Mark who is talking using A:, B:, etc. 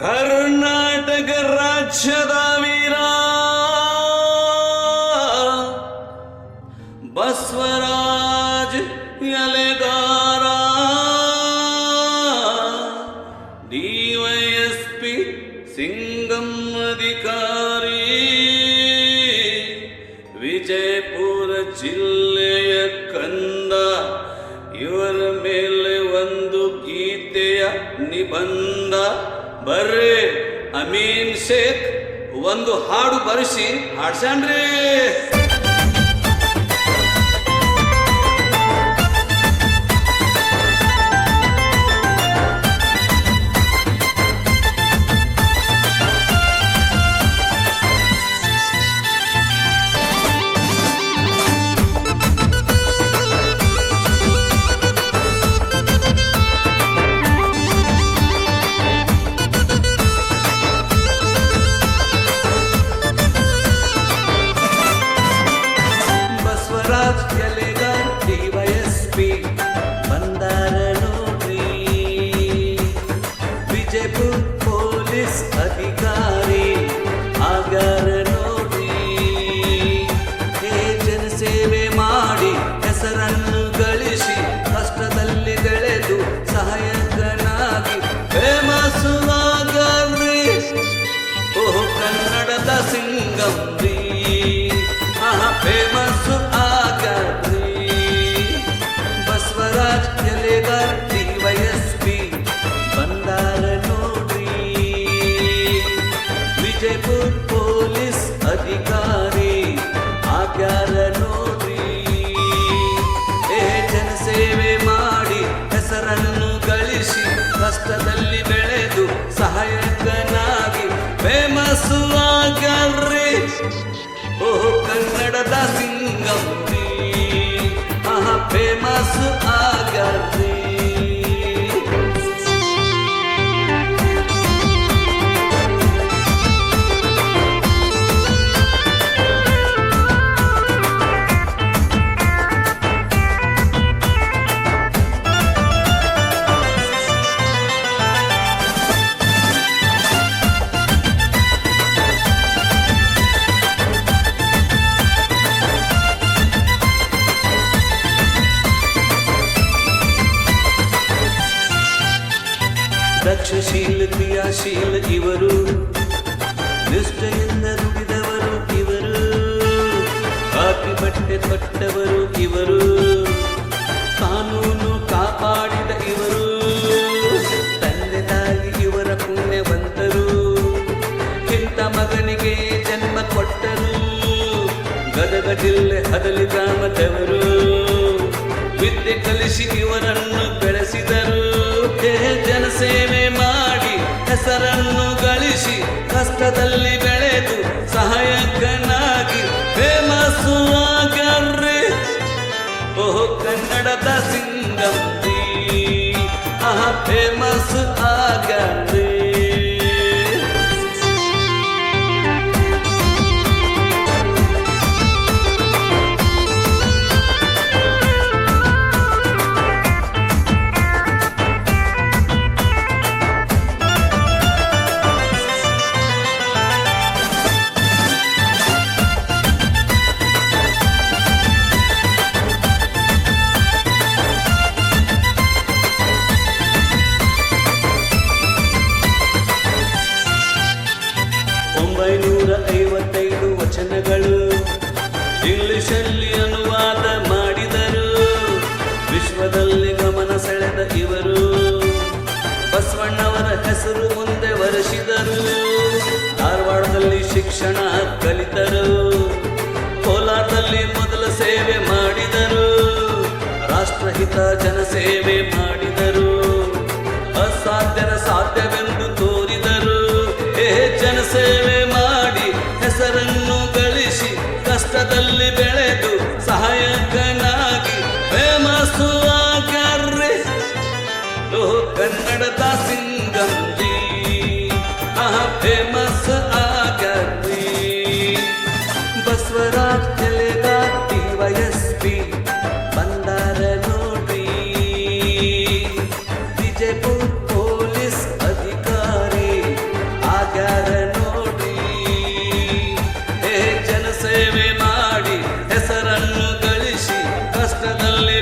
A: ಕರ್ನಾಟಕ ರಾಜ್ಯದ ವೀರ ಬಸವರಾಜ್ ಎಲೆಗಾರ ಬರ್ರಿ. ಅಮೀನ್ ಶೇಖ್ ಒಂದು ಹಾಡು ಬರೆಸಿ ಹಾಡ್ಸಣ್ರಿ ದಕ್ಷಶೀಲ ಕ್ರಿಯಾಶೀಲ ಇವರು ನಿಷ್ಠೆಯಿಂದ ದುಡಿದವರು ಇವರು. ಕಾಪಿ ಬಟ್ಟೆ ತೊಟ್ಟವರು ಇವರು. ಕಾನೂನು ಕಾಪಾಡಿದ ಇವರು. ತಂದೆ ತಾಯಿ ಇವರ ಪುಣ್ಯವಂತರು ಇಂಥ ಮಗನಿಗೆ ಜನ್ಮ ಕೊಟ್ಟರು. ಗದಗ ಜಿಲ್ಲೆ ಹದಲಿ ಗ್ರಾಮದವರು. ವಿದ್ಯೆ ಕಲಿಸಿ ಇವರನ್ನು ಬೆಳೆಸಿದರು. ಜನಸೇವೆ ಮಾಡಿ, ಹೆಸರನ್ನು ಗಳಿಸಿ, ಕಷ್ಟದಲ್ಲಿ ಬೆಳೆದು ಸಹಾಯಕನಾಗಿ. ಫೇಮಸ್ ಆಗರ್ರಿ, ಓಹೋ ಕನ್ನಡದ ಸಿಂಗಂ ರೀ ಆಹಾ ಫೇಮಸ್ ಒಂಬೈನೂರ ಐವತ್ತೈದು ವಚನಗಳು ಇಂಗ್ಲಿಷಲ್ಲಿ ಅನುವಾದ ಮಾಡಿದರು. ವಿಶ್ವದಲ್ಲಿ ಗಮನ ಸೆಳೆದ ಇವರು. ಬಸವಣ್ಣವರ ಹೆಸರು ಮುಂದೆ ವರೆಸಿದರು ಧಾರವಾಡದಲ್ಲಿ ಶಿಕ್ಷಣ ಕಲಿತರು. ಕೋಲಾರದಲ್ಲಿ ಮೊದಲ ಸೇವೆ ಮಾಡಿದರು. ರಾಷ್ಟ್ರಹಿತ ಜನಸೇವೆ ಕಷ್ಟದಲ್ಲಿ ಬೆಳೆದು ಸಹಾಯಕನಾಗಿ ಫೇಮಸ್ ಲೋ ಕನ್ನಡದ ಸಿಂಗಂಜಿ ಆ ಫೇಮಸ್ ಆಗರ್ರಿ ಬಸವರಾಜ್ ಎಲೆಗಾರ್ ವಯಸ್ಸಿ ಬಂದಾರ ನೋಡ್ರಿ. ವಿಜಯಪುರ ಕಾಲದಲ್ಲಿ